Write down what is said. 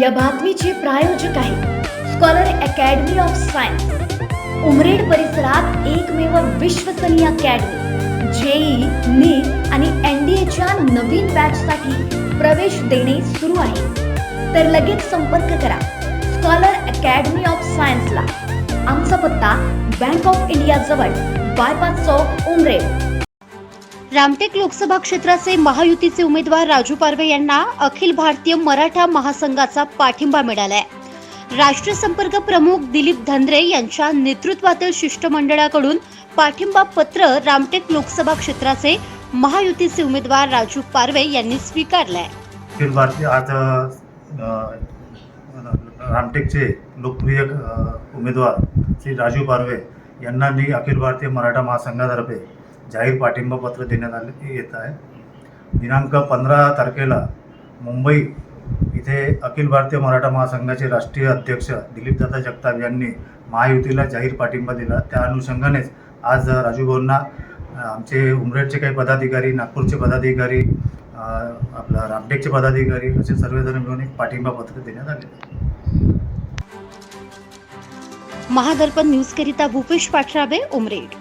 या बातमीचे प्रायोजक आहे scholar academy of science Umred परिसरात एकमेव विश्वसनीय अकॅडमी जेई नीट आणि एनडीएच्या नवीन बॅचसाठी प्रवेश देणे सुरू आहे. तर लगेच संपर्क करा स्कॉलर अकॅडमी ऑफ सायन्सला. आमचा पत्ता बँक ऑफ इंडिया जवळ बायपास चौक उमरेड. रामटेक लोकसभा क्षेत्राचे महायुतीचे उमेदवार राजू पारवे यांना अखिल भारतीय मराठा महासंघाचा पाठिंबा मिळालाय. राष्ट्रीय संपर्क प्रमुख दिलीप धनरे यांच्या नेतृत्वातील शिष्टमंडळाकडून पाठिंबा पत्र रामटेक लोकसभा क्षेत्राचे महायुतीचे उमेदवार राजू पारवे यांनी स्वीकारलाय. अखिल भारतीय आज रामटेकचे लोकप्रिय उमेदवार श्री राजू पारवे यांना मी अखिल भारतीय मराठा महासंघातर्फे जाहीर पाठिंबा पत्र देण्यात आले येत आहे. दिनांक पंधरा तारखेला मुंबई इथे अखिल भारतीय मराठा महासंघाचे राष्ट्रीय अध्यक्ष दिलीपदादा जगताप यांनी महायुतीला जाहीर पाठिंबा दिला. त्या अनुषंगानेच आज राजूभाऊंना आमचे उमरेडचे काही पदाधिकारी नागपूरचे पदाधिकारी आपला रामटेकचे पदाधिकारी असे सर्वजण मिळून एक पाठिंबा पत्र देण्यात आले. महादर्पण न्यूजकरिता भूपेश पाठराबे उमरेड.